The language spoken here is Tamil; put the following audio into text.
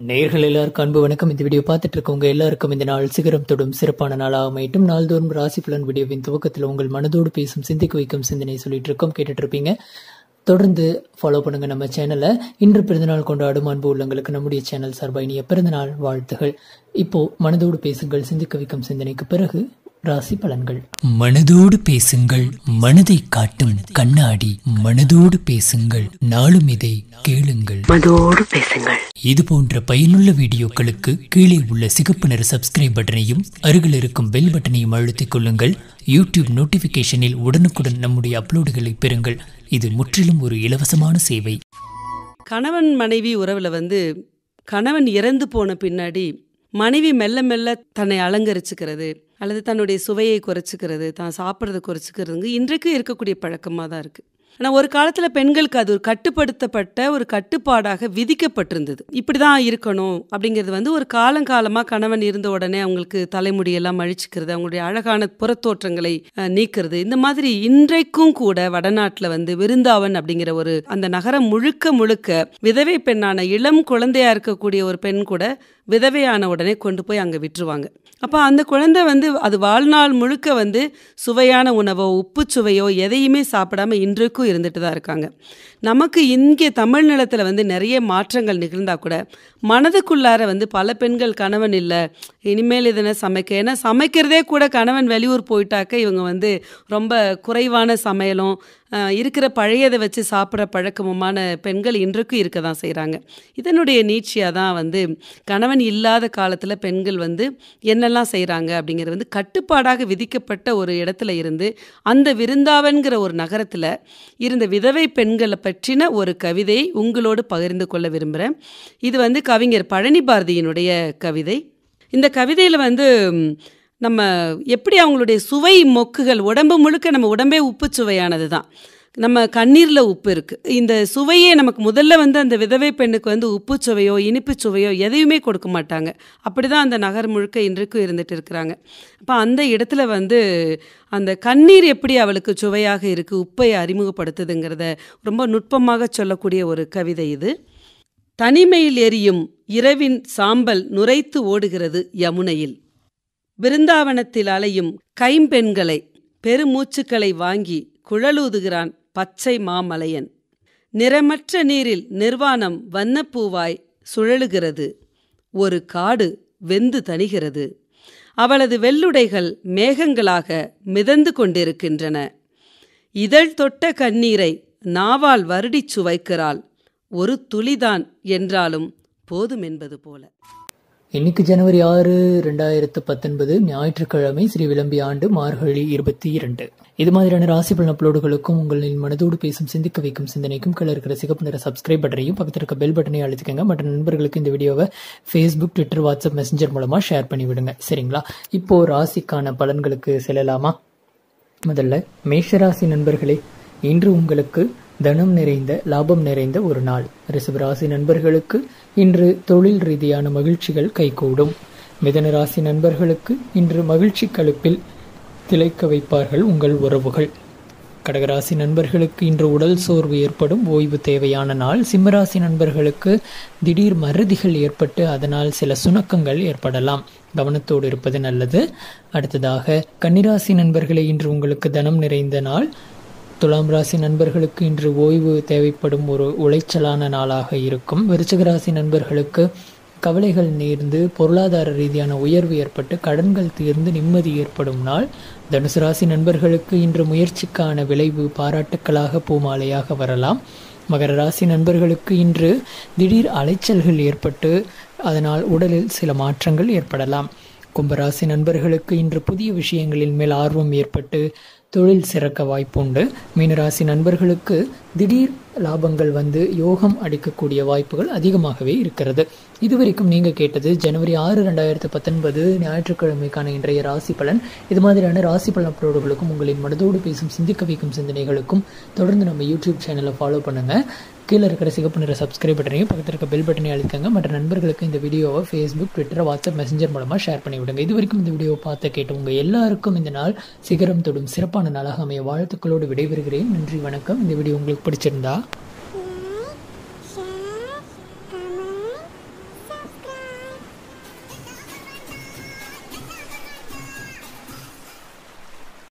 நேர்கள் எல்லாருக்கும் அன்பு வணக்கம். இந்த வீடியோ பார்த்துட்டு இருக்கவங்க எல்லாருக்கும் இந்த நாள் சிகரம் தொடும் சிறப்பான நாளாக அமையட்டும். நாள்தோறும் ராசி பலன் வீடியோவின் துவக்கத்தில் உங்கள் மனதோடு பேசும் சிந்திக்க வைக்கும் சிந்தனை சொல்லிட்டு இருக்கோம் கேட்டுட்டு இருப்பீங்க தொடர்ந்து ஃபாலோ பண்ணுங்க நம்ம சேனலை இன்று பிறந்தநாள் கொண்டாடும் அன்பு உள்ளங்களுக்கு நம்முடைய சேனல் சார்பாக இனிய பிறந்தநாள் வாழ்த்துகள். இப்போ மனதோடு பேசுங்கள் சிந்திக்க வைக்கும் சிந்தனைக்கு பிறகு ராசி பலன்கள். மனதோடு பேசுங்கள் மனதை காட்டும் கண்ணாடி. மனதோடு பேசுங்கள் நாளும் இதை கேளுங்கள். மனதோடு பேசுங்கள். இது போன்ற பயனுள்ள வீடியோக்களுக்கு கீழே உள்ள சிகப்பு நிற சப்ஸ்கிரைப் பட்டனையும் அருகில் இருக்கும் பெல் பட்டனையும் அழுத்திக் கொள்ளுங்கள். யூடியூப் நோட்டிபிகேஷனில் உடனுக்குடன் நம்முடைய அப்லோடுகளை பெறுங்கள். இது முற்றிலும் ஒரு இலவசமான சேவை. கணவன் மனைவி உறவில் வந்து கணவன் இறந்து போன பின்னாடி மனைவி மெல்ல மெல்ல தன்னை அலங்கரிச்சுக்கிறது அல்லது தன்னுடைய சுவையை குறைச்சிக்கிறது தான் சாப்பிட்றத குறைச்சிக்கிறதுங்க இன்றைக்கும் இருக்கக்கூடிய பழக்கமாக தான் இருக்குது ஆனால் ஒரு காலத்தில் பெண்களுக்கு அது ஒரு கட்டுப்படுத்தப்பட்ட ஒரு கட்டுப்பாடாக விதிக்கப்பட்டிருந்தது. இப்படி தான் இருக்கணும் அப்படிங்கிறது வந்து ஒரு காலங்காலமாக கணவன் இருந்த உடனே அவங்களுக்கு தலைமுடியெல்லாம் அழிச்சிக்கிறது அவங்களுடைய அழகான புறத்தோற்றங்களை நீக்கிறது. இந்த மாதிரி இன்றைக்கும் கூட வடநாட்டில் வந்து விருந்தாவன் அப்படிங்கிற ஒரு அந்த நகரம் முழுக்க முழுக்க விதவை பெண்ணான இளம் குழந்தையா இருக்கக்கூடிய ஒரு பெண் கூட விதவையான உடனே கொண்டு போய் அங்கே விட்டுருவாங்க. அப்போ அந்த குழந்தை வந்து அது வாழ்நாள் முழுக்க வந்து சுவையான உணவோ உப்பு சுவையோ எதையுமே சாப்பிடாம இன்றைக்கும் இருந்துட்டு தான் இருக்காங்க. நமக்கு இங்கே தமிழ் நிலத்தில் வந்து நிறைய மாற்றங்கள் நிகழ்ந்தால் கூட மனதுக்குள்ளார வந்து பல பெண்கள் கணவன் இல்லை இனிமேல் இதனை சமைக்க ஏன்னா சமைக்கிறதே கூட கணவன் வெளியூர் போயிட்டாக்க இவங்க வந்து ரொம்ப குறைவான சமையலும் இருக்கிற பழையதை வச்சு சாப்பிட்ற பழக்கமுமான பெண்கள் இன்றைக்கும் இருக்க தான் செய்கிறாங்க இதனுடைய நீட்சியாக தான் வந்து கணவன் இல்லாத காலத்தில் பெண்கள் வந்து என்னெல்லாம் செய்கிறாங்க அப்படிங்கிறது வந்து கட்டுப்பாடாக விதிக்கப்பட்ட ஒரு இடத்துல இருந்து அந்த விருந்தாவன்கிற ஒரு நகரத்தில் இருந்த விதவை பெண்களை பற்றின ஒரு கவிதையை உங்களோடு பகிர்ந்து கொள்ள விரும்புகிறேன் இது வந்து கவிஞர் பழனி பாரதியினுடைய கவிதை. இந்த கவிதையில் வந்து நம்ம எப்படி அவங்களுடைய சுவை மொக்குகள் உடம்பு முழுக்க நம்ம உடம்பே உப்பு சுவையானது தான் நம்ம கண்ணீரில் உப்பு இருக்குது இந்த சுவையே நமக்கு முதல்ல வந்து அந்த விதவை பெண்ணுக்கு வந்து உப்பு சுவையோ இனிப்பு சுவையோ எதையுமே கொடுக்க மாட்டாங்க. அப்படி தான் அந்த நகர் முழுக்க இன்றைக்கும் இருந்துட்டு இருக்கிறாங்க. அப்போ அந்த இடத்துல வந்து அந்த கண்ணீர் எப்படி அவளுக்கு சுவையாக இருக்குது உப்பை அறிமுகப்படுத்துதுங்கிறத ரொம்ப நுட்பமாக சொல்லக்கூடிய ஒரு கவிதை இது. தனிமையில் எரியும் இரவின் சாம்பல் நுரைத்து ஓடுகிறது யமுனையில். பிருந்தாவனத்தில் அலையும் கைம்பெண்களை பெருமூச்சுக்களை வாங்கி குழலூதுகிறான் பச்சை மாமலையன். நிறமற்ற நீரில் நிர்வாணம் வண்ணப்பூவாய் சுழலுகிறது. ஒரு காடு வெந்து தணிகிறது. அவளது வெள்ளுடைகள் மேகங்களாக மிதந்து கொண்டிருக்கின்றன. இதழ் தொட்ட கண்ணீரை நாவால் வருடிச் சுவைக்கிறாள். ஒரு துளிதான் என்றாலும் போதும் என்பது போல. இன்னைக்கு ஜனவரி ஆறு ரெண்டாயிரத்து பத்தொன்பது ஞாயிற்றுக்கிழமை ஸ்ரீ விளம்பி ஆண்டு மார்கழி இருபத்தி இரண்டு. இது மாதிரியான ராசி பலன் அப்லோடுகளுக்கும் உங்களின் மனதோடு பேசும் சிந்திக்க வைக்கும் சிந்தனைக்கும் கீழே இருக்கிற சிகப்பு நிற சப்ஸ்கிரைப் பட்டனையும் பக்கத்தில் இருக்க பெல் பட்டனையும் அழுத்திக்கங்க. மற்ற நண்பர்களுக்கு இந்த வீடியோவை ஃபேஸ்புக் ட்விட்டர் வாட்ஸ்அப் மெசஞ்சர் மூலமா ஷேர் பண்ணி விடுங்க. சரிங்களா? இப்போ ராசிக்கான பலன்களுக்கு செல்லலாமா? முதல்ல மேஷராசி நண்பர்களே இன்று உங்களுக்கு தனம் நிறைந்த லாபம் நிறைந்த ஒரு நாள். ரிஷபராசி நண்பர்களுக்கு இன்று தொழில் ரீதியான மகிழ்ச்சிகள் கைகூடும். மிதன ராசி நண்பர்களுக்கு இன்று மகிழ்ச்சி கழுப்பில் திளைக்க வைப்பார்கள் உங்கள் உறவுகள். கடகராசி நண்பர்களுக்கு இன்று உடல் சோர்வு ஏற்படும் ஓய்வு தேவையான நாள். சிம்மராசி நண்பர்களுக்கு திடீர் மருதிகள் ஏற்பட்டு அதனால் சில சுணக்கங்கள் ஏற்படலாம். கவனத்தோடு இருப்பது நல்லது. அடுத்ததாக கன்னிராசி நண்பர்களே இன்று உங்களுக்கு தனம் நிறைந்த நாள். துலாம் ராசி நண்பர்களுக்கு இன்று ஓய்வு தேவைப்படும் ஒரு உளைச்சலான நாளாக இருக்கும். விருச்சிக ராசி நண்பர்களுக்கு கவலைகள் நேர்ந்து பொருளாதார ரீதியான உயர்வு ஏற்பட்டு கடன்கள் தீர்ந்து நிம்மதி ஏற்படும் நாள். தனுசு ராசி நண்பர்களுக்கு இன்று முயற்சிக்கான விளைவு பாராட்டுக்களாக பூமாலையாக வரலாம். மகர ராசி நண்பர்களுக்கு இன்று திடீர் அலைச்சல்கள் ஏற்பட்டு அதனால் உடலில் சில மாற்றங்கள் ஏற்படலாம். கும்பராசி நண்பர்களுக்கு இன்று புதிய விஷயங்களின் மேல் ஆர்வம் ஏற்பட்டு தொழில் சிறக்க வாய்ப்புண்டு. மீனராசி நண்பர்களுக்கு திடீர் லாபங்கள் வந்து யோகம் அடிக்கக்கூடிய வாய்ப்புகள் அதிகமாகவே இருக்கிறது. இதுவரைக்கும் நீங்கள் கேட்டது ஜனவரி ஆறு ரெண்டாயிரத்து பத்தொன்பது ஞாயிற்றுக்கிழமைக்கான இன்றைய ராசி பலன். இது மாதிரியான ராசி பலன் அப்ரோடுகளுக்கும் உங்களின் மனதோடு பேசும் சிந்திக்க வைக்கும் சிந்தனைகளுக்கும் தொடர்ந்து நம்ம யூடியூப் சேனலை ஃபாலோ பண்ணுங்க. கீழே இருக்கிற சிகப்பு நிற சப்ஸ்கிரைப் பட்டனையும் பக்கத்தில் இருக்க பெல் பட்டனையும் அழுத்துங்க. மற்ற நண்பர்களுக்கு இந்த வீடியோவை ஃபேஸ்புக் ட்விட்டர் வாட்ஸ்அப் மெசஞ்சர் மூலமாக ஷேர் பண்ணி விடுங்க இது வரைக்கும் இந்த வீடியோவை பார்த்து கேட்டு உங்கள் எல்லாருக்கும் இந்த நாள் சிகரம் தொடும் சிறப்பான சிறப்பான நாளாக அமைய வாழ்த்துக்களோடு விடைபெறுகிறேன். நன்றி வணக்கம். இந்த வீடியோ உங்களுக்கு பிடிச்சிருந்தா